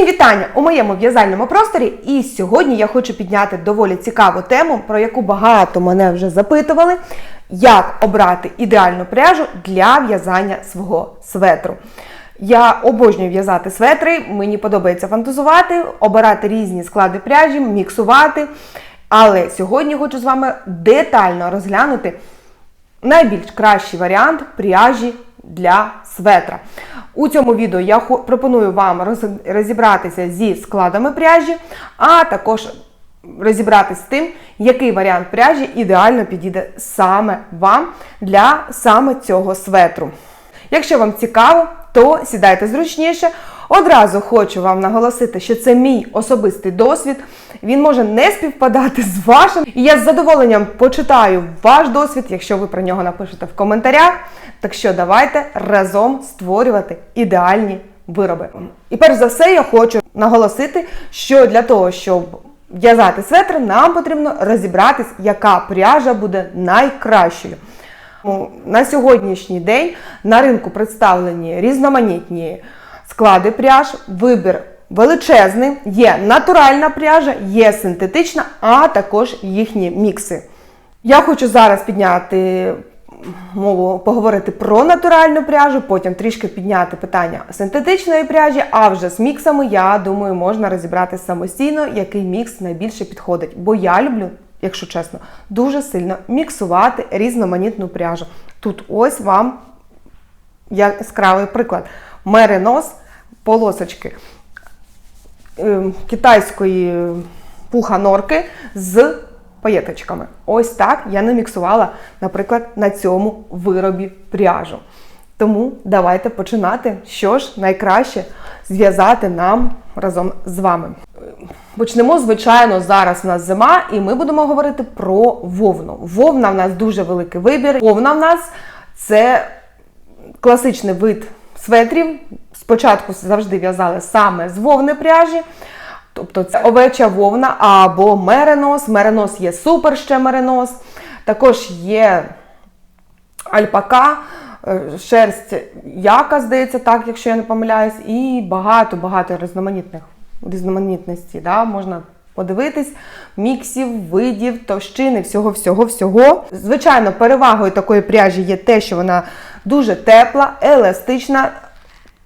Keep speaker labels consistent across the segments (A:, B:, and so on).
A: Всім вітання у моєму в'язальному просторі. І сьогодні я хочу підняти доволі цікаву тему, про яку багато мене вже запитували: як обрати ідеальну пряжу для в'язання свого светру. Я обожнюю в'язати светри, мені подобається фантазувати, обирати різні склади пряжі, міксувати. Але сьогодні хочу з вами детально розглянути найбільш кращий варіант пряжі для светра. У цьому відео я пропоную вам розібратися зі складами пряжі, а також розібратися з тим, який варіант пряжі ідеально підійде саме вам для саме цього светру. Якщо вам цікаво, то сідайте зручніше. Одразу хочу вам наголосити, що це мій особистий досвід. Він може не співпадати з вашим. І я з задоволенням почитаю ваш досвід, якщо ви про нього напишете в коментарях. Так що давайте разом створювати ідеальні вироби. І перш за все, я хочу наголосити, що для того, щоб в'язати светр, нам потрібно розібратись, яка пряжа буде найкращою. На сьогоднішній день на ринку представлені різноманітні склади пряж, вибір величезний, є натуральна пряжа, є синтетична, а також їхні мікси. Я хочу зараз підняти мову, поговорити про натуральну пряжу, потім трішки підняти питання синтетичної пряжі, а вже з міксами, я думаю, можна розібрати самостійно, який мікс найбільше підходить. Бо я люблю якщо чесно, дуже сильно міксувати різноманітну пряжу. Тут ось вам яскравий приклад. Меринос полосочки е, китайської пуха-норки з паєточками. Ось так я наміксувала, наприклад, на цьому виробі пряжу. Тому давайте починати, що ж найкраще зв'язати нам разом з вами. Почнемо, звичайно, зараз у нас зима, і ми будемо говорити про вовну. Вовна в нас дуже великий вибір. Вовна в нас це класичний вид светрів. Спочатку завжди в'язали саме з вовни пряжі. Тобто це овеча вовна або меренос. Меренос є супер ще меренос. Також є альпака, е, шерсть яка, здається, так, якщо я не помиляюсь, і багато-багато різноманітних різноманітності. Да? Можна подивитись, міксів, видів, товщини, всього, всього, всього. Звичайно, перевагою такої пряжі є те, що вона дуже тепла, еластична,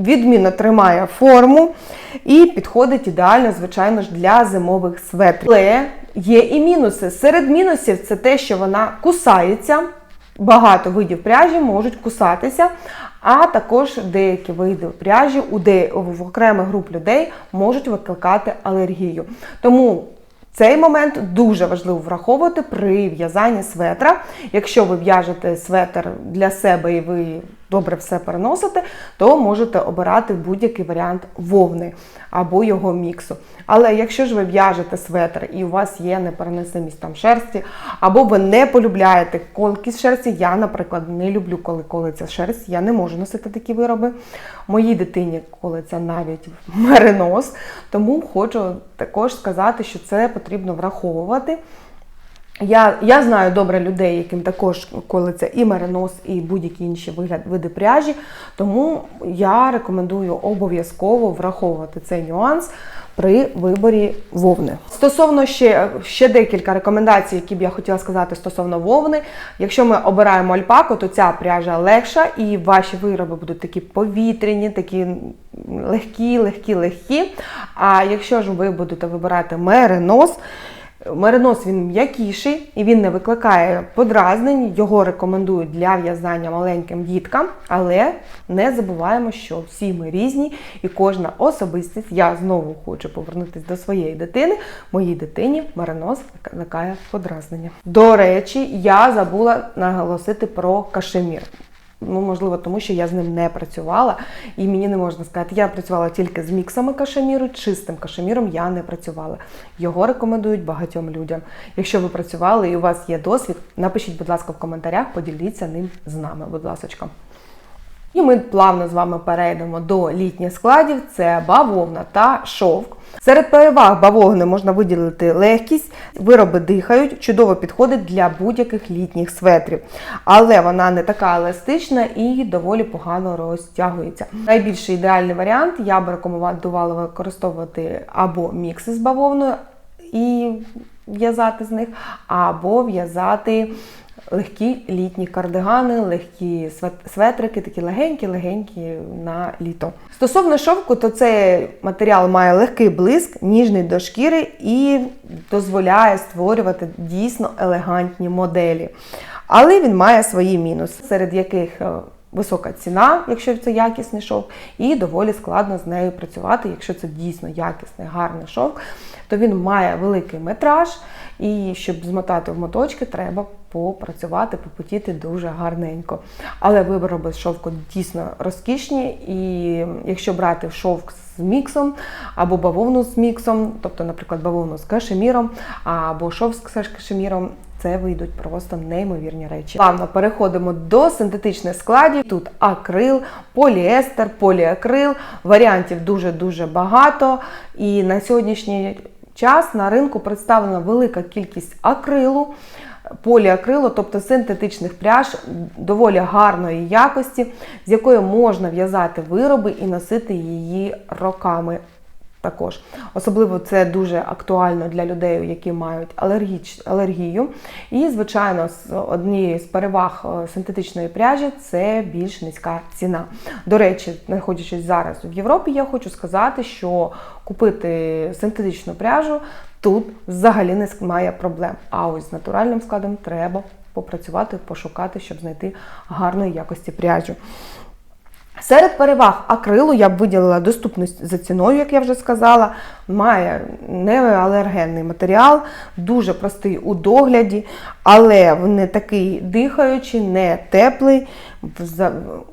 A: відмінно тримає форму і підходить ідеально, звичайно ж, для зимових светрів. Але є і мінуси. Серед мінусів це те, що вона кусається. Багато видів пряжі можуть кусатися, а також деякі види пряжі у де, в окремих груп людей можуть викликати алергію. Тому цей момент дуже важливо враховувати при в'язанні светра. Якщо ви в'яжете светр для себе і ви добре все переносите, то можете обирати будь-який варіант вовни або його міксу. Але якщо ж ви в'яжете светр і у вас є непереносимість там шерсті, або ви не полюбляєте колкість шерсті, я, наприклад, не люблю, коли колиться шерсть, я не можу носити такі вироби. Моїй дитині колиться навіть меринос, тому хочу також сказати, що це потрібно враховувати. Я я знаю добре людей, яким також колиться і меринос, і будь-які інші вигляд, види пряжі, тому я рекомендую обов'язково враховувати цей нюанс при виборі вовни. Стосовно ще, ще декілька рекомендацій, які б я хотіла сказати стосовно вовни. Якщо ми обираємо альпаку, то ця пряжа легша і ваші вироби будуть такі повітряні, такі легкі, легкі, легкі. А якщо ж ви будете вибирати меринос, Меринос він м'якіший і він не викликає подразнень. Його рекомендують для в'язання маленьким діткам, але не забуваємо, що всі ми різні і кожна особистість. Я знову хочу повернутися до своєї дитини. Моїй дитині меринос викликає подразнення. До речі, я забула наголосити про кашемір. Ну, можливо, тому що я з ним не працювала, і мені не можна сказати. Я працювала тільки з міксами кашеміру, чистим кашеміром я не працювала. Його рекомендують багатьом людям. Якщо ви працювали і у вас є досвід, напишіть, будь ласка, в коментарях, поділіться ним з нами, будь ласка. І ми плавно з вами перейдемо до літніх складів: це бавовна та шовк. Серед переваг бавовни можна виділити легкість, вироби дихають, чудово підходить для будь-яких літніх светрів. Але вона не така еластична і доволі погано розтягується. Найбільш ідеальний варіант я б рекомендувала використовувати або мікси з бавовною і в'язати з них, або в'язати легкі літні кардигани, легкі свет- светрики, такі легенькі-легенькі на літо. Стосовно шовку, то цей матеріал має легкий блиск, ніжний до шкіри і дозволяє створювати дійсно елегантні моделі. Але він має свої мінуси, серед яких е, висока ціна, якщо це якісний шовк, і доволі складно з нею працювати, якщо це дійсно якісний, гарний шовк, то він має великий метраж, і щоб змотати в моточки, треба попрацювати, попотіти дуже гарненько. Але вироби з шовку дійсно розкішні, і якщо брати шовк з міксом або бавовну з міксом, тобто, наприклад, бавовну з кашеміром, або шовк з кашеміром, це вийдуть просто неймовірні речі. Плавно переходимо до синтетичних складів. Тут акрил, поліестер, поліакрил. Варіантів дуже-дуже багато. І на сьогоднішній час на ринку представлена велика кількість акрилу. Поліакрилу, тобто синтетичних пряж доволі гарної якості, з якої можна в'язати вироби і носити її роками. Також особливо це дуже актуально для людей, які мають алергіч, алергію. І, звичайно, з- однією з переваг е, синтетичної пряжі це більш низька ціна. До речі, знаходячись зараз в Європі, я хочу сказати, що купити синтетичну пряжу тут взагалі не має проблем. А ось з натуральним складом треба попрацювати, пошукати, щоб знайти гарної якості пряжу. Серед переваг акрилу я б виділила доступність за ціною, як я вже сказала. Має неалергенний матеріал, дуже простий у догляді, але не такий дихаючий, не теплий,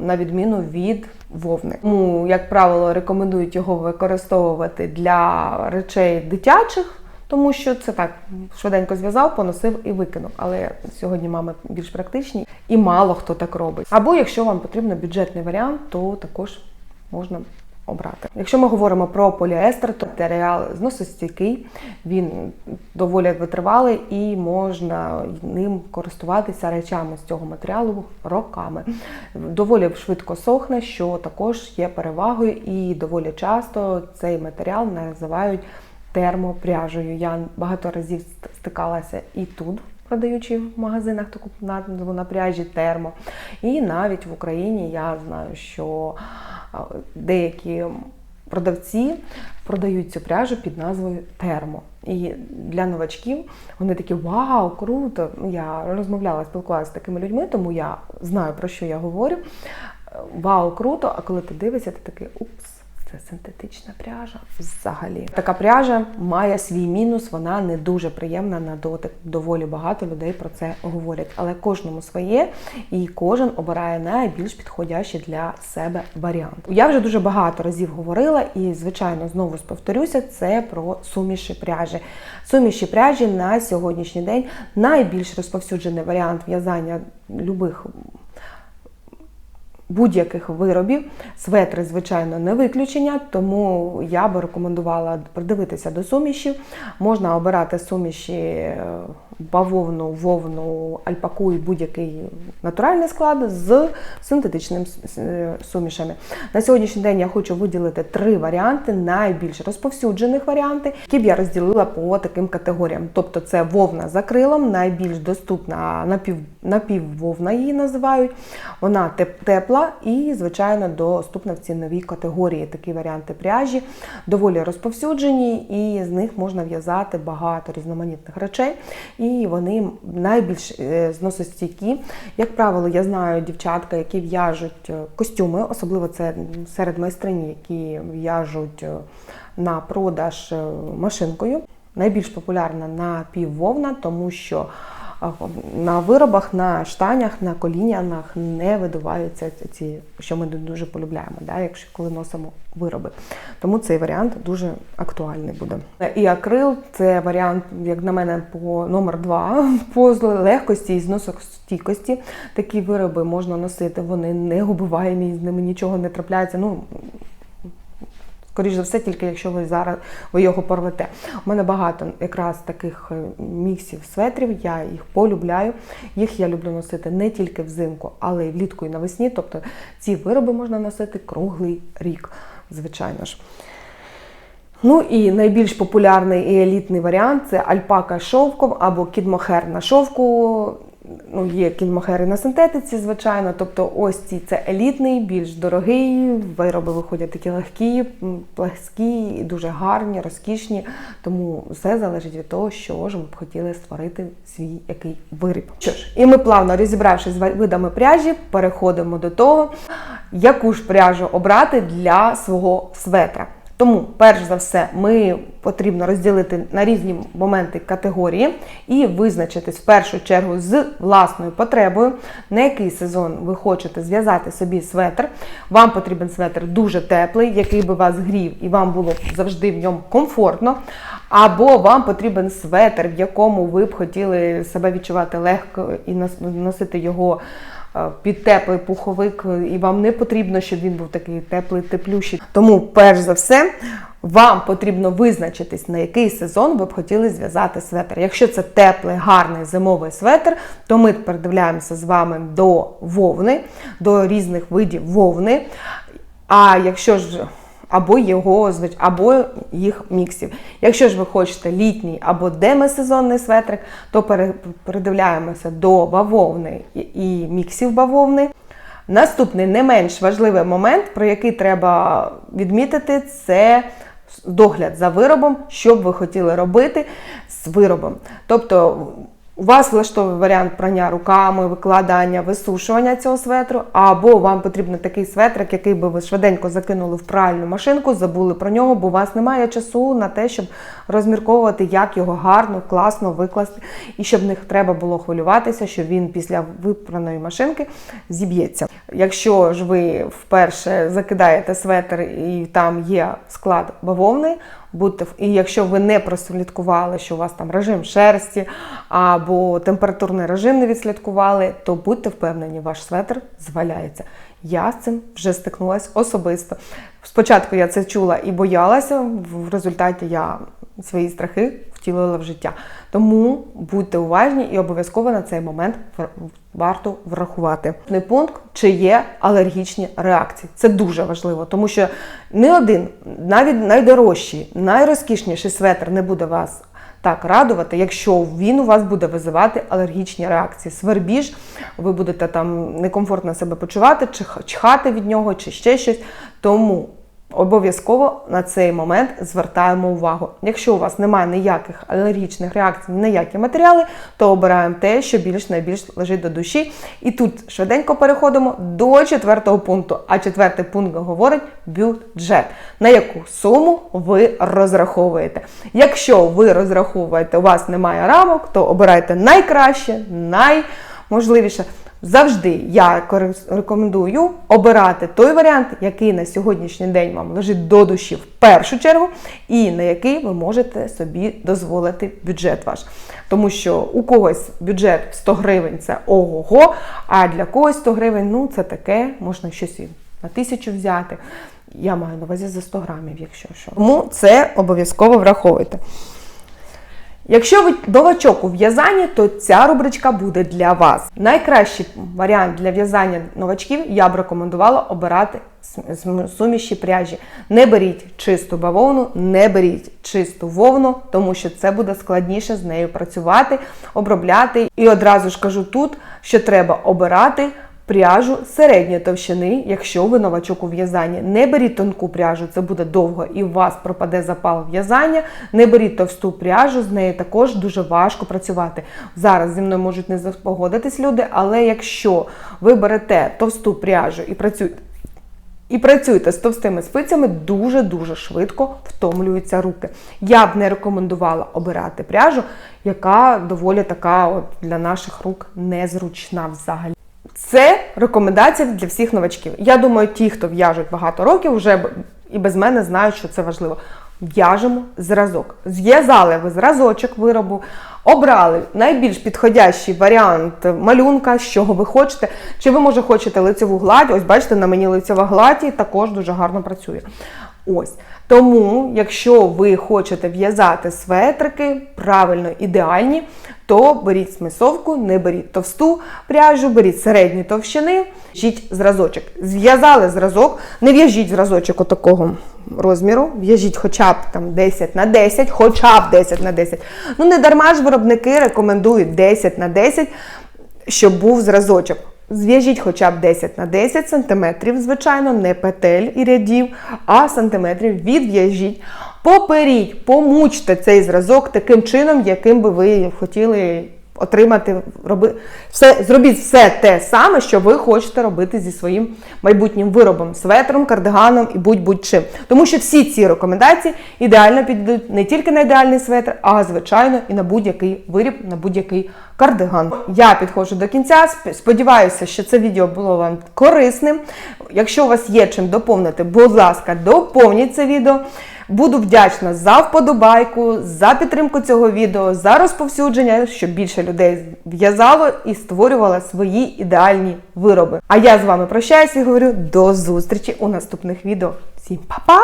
A: на відміну від вовни. Тому, як правило, рекомендують його використовувати для речей дитячих. Тому що це так швиденько зв'язав, поносив і викинув. Але сьогодні мами більш практичні і мало хто так робить. Або якщо вам потрібен бюджетний варіант, то також можна обрати. Якщо ми говоримо про поліестер, то матеріал зносостійкий, він доволі витривалий і можна ним користуватися речами з цього матеріалу роками. Доволі швидко сохне, що також є перевагою, і доволі часто цей матеріал називають термопряжею. Я багато разів стикалася і тут, продаючи в магазинах таку назву на пряжі термо. І навіть в Україні я знаю, що деякі продавці продають цю пряжу під назвою термо. І для новачків вони такі вау, круто! Я розмовляла, спілкувалася з такими людьми, тому я знаю про що я говорю. Вау, круто! А коли ти дивишся, ти такий упс. Це синтетична пряжа взагалі. Така пряжа має свій мінус, вона не дуже приємна на дотик. Доволі багато людей про це говорять. Але кожному своє, і кожен обирає найбільш підходящий для себе варіант. Я вже дуже багато разів говорила, і, звичайно, знову повторюся, це про суміші пряжі. Суміші пряжі на сьогоднішній день найбільш розповсюджений варіант в'язання любих будь-яких виробів. Светри, звичайно, не виключення, тому я би рекомендувала придивитися до сумішів. Можна обирати суміші е, бавовну, вовну, альпаку і будь-який натуральний склад з синтетичним с- е, сумішами. На сьогоднішній день я хочу виділити три варіанти, найбільш розповсюджених варіанти, які б я розділила по таким категоріям. Тобто це вовна з акрилом, найбільш доступна напів, напіввовна її називають. Вона тепла і, звичайно, доступна в ціновій категорії. Такі варіанти пряжі доволі розповсюджені, і з них можна в'язати багато різноманітних речей. І вони найбільш е, зносостійкі. Як правило, я знаю дівчатка, які в'яжуть е, костюми, особливо це серед майстрині, які в'яжуть е, на продаж машинкою. Найбільш популярна напіввовна, тому що на виробах, на штанях, на колінянах не видуваються ці, що ми дуже полюбляємо, да, якщо коли носимо вироби. Тому цей варіант дуже актуальний буде. І акрил це варіант, як на мене, по номер два по легкості і зносостійкості. Такі вироби можна носити, вони не губиваємі, з ними нічого не трапляється. Ну, Скоріше за все, тільки якщо ви зараз ви його порвете. У мене багато якраз таких е, міксів светрів, я їх полюбляю. Їх я люблю носити не тільки взимку, але й влітку і навесні. Тобто ці вироби можна носити круглий рік, звичайно ж. Ну і найбільш популярний і елітний варіант це альпака шовком або кідмохер на шовку ну, є кінмохери на синтетиці, звичайно. Тобто, ось ці це елітний, більш дорогий. Вироби виходять такі легкі, пласкі, дуже гарні, розкішні. Тому все залежить від того, що ж ми б хотіли створити свій який виріб. Що ж, і ми плавно розібравшись з видами пряжі, переходимо до того, яку ж пряжу обрати для свого светра. Тому, перш за все, ми потрібно розділити на різні моменти категорії і визначитись в першу чергу з власною потребою, на який сезон ви хочете зв'язати собі светр. Вам потрібен светр дуже теплий, який би вас грів, і вам було завжди в ньому комфортно. Або вам потрібен светр, в якому ви б хотіли себе відчувати легко і носити його. Е, під теплий пуховик, і вам не потрібно, щоб він був такий теплий, теплющий. Тому, перш за все, вам потрібно визначитись, на який сезон ви б хотіли зв'язати светр. Якщо це теплий, гарний зимовий светр, то ми передивляємося з вами до вовни, до різних видів вовни. А якщо ж або його або їх міксів. Якщо ж ви хочете літній або демисезонний светрик, то передивляємося до бавовни і міксів бавовни. Наступний не менш важливий момент, про який треба відмітити, це догляд за виробом, що б ви хотіли робити з виробом. Тобто у вас влаштовує варіант прання руками, викладання, висушування цього светру, або вам потрібен такий светрик, який би ви швиденько закинули в пральну машинку, забули про нього, бо у вас немає часу на те, щоб розмірковувати, як його гарно, класно викласти, і щоб не треба було хвилюватися, що він після випраної машинки зіб'ється. Якщо ж ви вперше закидаєте светр і там є склад бавовни, будьте і якщо ви не прослідкували, що у вас там режим шерсті або температурний режим не відслідкували, то будьте впевнені, ваш светр зваляється. Я з цим вже стикнулася особисто. Спочатку я це чула і боялася, в результаті я свої страхи втілила в життя. Тому будьте уважні і обов'язково на цей момент варто врахувати. Не Пункт, чи є алергічні реакції. Це дуже важливо, тому що не один, навіть найдорожчий, найрозкішніший светр не буде вас. Так, радувати, якщо він у вас буде визивати алергічні реакції. Свербіж, ви будете там некомфортно себе почувати, чи чхати від нього, чи ще щось. Тому Обов'язково на цей момент звертаємо увагу. Якщо у вас немає ніяких алергічних реакцій, ніякі матеріали, то обираємо те, що більш найбільш лежить до душі. І тут швиденько переходимо до четвертого пункту. А четвертий пункт говорить бюджет. На яку суму ви розраховуєте? Якщо ви розраховуєте, у вас немає рамок, то обирайте найкраще, найможливіше. Завжди я рекомендую обирати той варіант, який на сьогоднішній день вам лежить до душі в першу чергу, і на який ви можете собі дозволити бюджет ваш. Тому що у когось бюджет 100 гривень це ого-го, а для когось 100 гривень ну це таке, можна щось і на тисячу взяти. Я маю на увазі за 100 грамів, якщо що. Тому це обов'язково враховуйте. Якщо ви новачок у в'язанні, то ця рубричка буде для вас. Найкращий варіант для в'язання новачків я б рекомендувала обирати суміші пряжі. Не беріть чисту бавовну, не беріть чисту вовну, тому що це буде складніше з нею працювати, обробляти. І одразу ж кажу тут, що треба обирати пряжу середньої товщини, якщо ви новачок у в'язанні. Не беріть тонку пряжу, це буде довго і у вас пропаде запал в'язання. Не беріть товсту пряжу, з нею також дуже важко працювати. Зараз зі мною можуть не погодитись люди, але якщо ви берете товсту пряжу і працюєте і працюєте з товстими спицями, дуже-дуже швидко втомлюються руки. Я б не рекомендувала обирати пряжу, яка доволі така от для наших рук незручна взагалі. Це рекомендація для всіх новачків. Я думаю, ті, хто в'яжуть багато років, вже і без мене знають, що це важливо. В'яжемо зразок. Зв'язали ви зразочок виробу, обрали найбільш підходящий варіант малюнка, з чого ви хочете. Чи ви, може, хочете лицеву гладь? Ось бачите, на мені лицева гладь і також дуже гарно працює. Ось. Тому, якщо ви хочете в'язати светрики правильно, ідеальні, то беріть смисовку, не беріть товсту пряжу, беріть середні товщини, в'яжіть зразочок. Зв'язали зразок, не в'яжіть зразочок отакого розміру, в'яжіть хоча б там 10 на 10, хоча б 10 на 10. Ну не дарма ж виробники рекомендують 10 на 10, щоб був зразочок. Зв'яжіть хоча б 10 на 10 сантиметрів, звичайно, не петель і рядів, а сантиметрів відв'яжіть. Поперіть, помучте цей зразок таким чином, яким би ви хотіли отримати, роби, все, зробіть все те саме, що ви хочете робити зі своїм майбутнім виробом, светром, кардиганом і будь-будь-чим. Тому що всі ці рекомендації ідеально підійдуть не тільки на ідеальний светр, а звичайно і на будь-який виріб, на будь-який кардиган. Я підходжу до кінця. Сподіваюся, що це відео було вам корисним. Якщо у вас є чим доповнити, будь ласка, доповніть це відео. Буду вдячна за вподобайку, за підтримку цього відео, за розповсюдження, щоб більше людей в'язало і створювало свої ідеальні вироби. А я з вами прощаюся і говорю до зустрічі у наступних відео. Всім па-па!